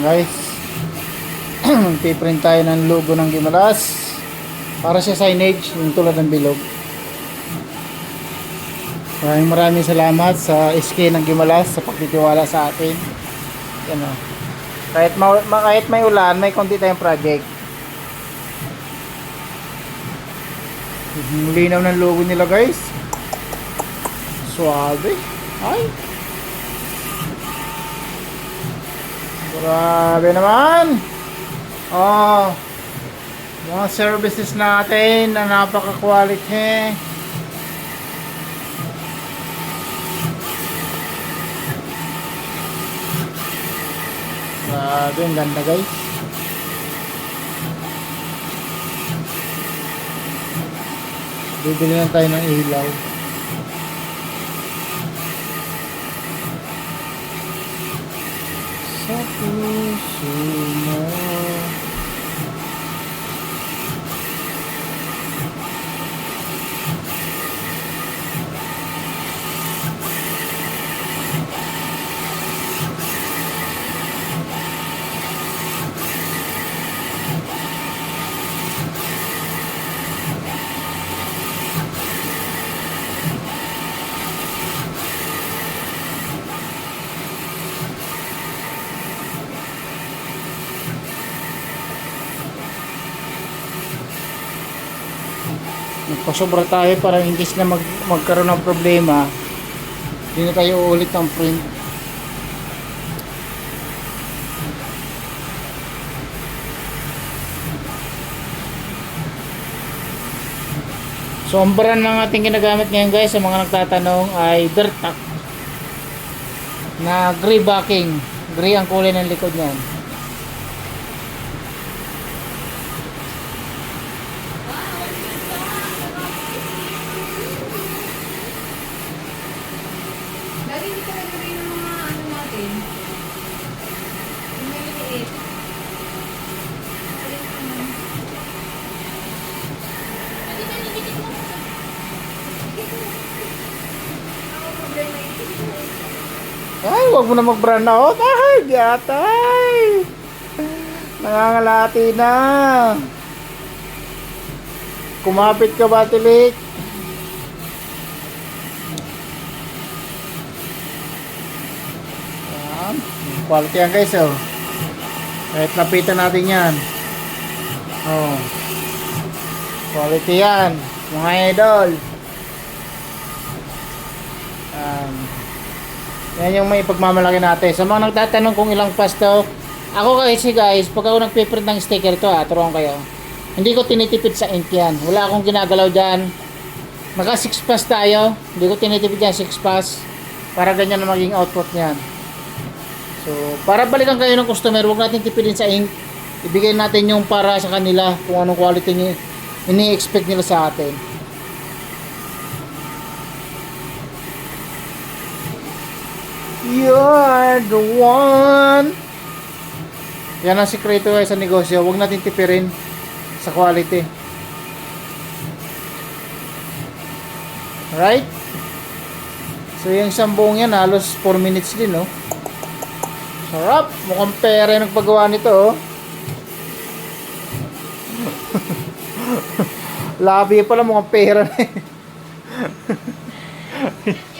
Ayan guys. Piprint tayo ng logo ng Gimaras. Para sa signage, yung tulad ng bilog. Maraming maraming salamat sa SK ng Gimalas sa pagtitiwala sa atin. Yan o. Kahit, ma kahit may ulan, may konti tayong project. Linaw ng logo nila guys. Suave. Ay. Grabe naman. Oh. Mga services natin na napaka-quality. Grabe, ang ganda guys. Bibili lang tayo ng ilaw. Sa puso mo. Nagpasobra tayo para in case na mag, magkaroon ng problema, hindi na tayo uulit ng print. So, ang brand ng ating ginagamit ngayon guys, sa mga nagtatanong ay Bertac na gray backing. Gray ang kulay ng likod niyan. Lagi hindi ka nagawin ng mga ano natin. Yung may liit. Alin naman. Ate, naliliit mo. Ako problema yun. Ay, wag mo na mag-brand out. Ay, gatay. Nangangalati na. Kumapit ka ba, Tilik? Yan. Quality yan guys, oh. Kahit lapitan natin yan. Oh. Quality yan. Mga idol. Yan. Yan yung may pagmamalaki natin. Sa mga nagtatanong kung ilang pasto, ako kasi guys, pag ako nagpiprint ng sticker to ha, turuan kayo. Hindi ko tinitipid sa ink yan. Wala akong ginagalaw dyan. Naka 6 pass tayo. Hindi ko tinitipid yan 6 pass. Para ganyan na maging output niyan. So, para balikan kayo ng customer, huwag natin tipidin sa ink. Ibigay natin yung para sa kanila kung anong quality ni ini-expect nila sa atin. You're the one. Yan ang sikreto guys sa negosyo. Huwag natin tipirin sa quality. Right? So yung isang buong yan halos 4 minutes din no. Sarap. Mukhang pera yung nagpagawa nito oh. Labi pala mukhang pera na eh.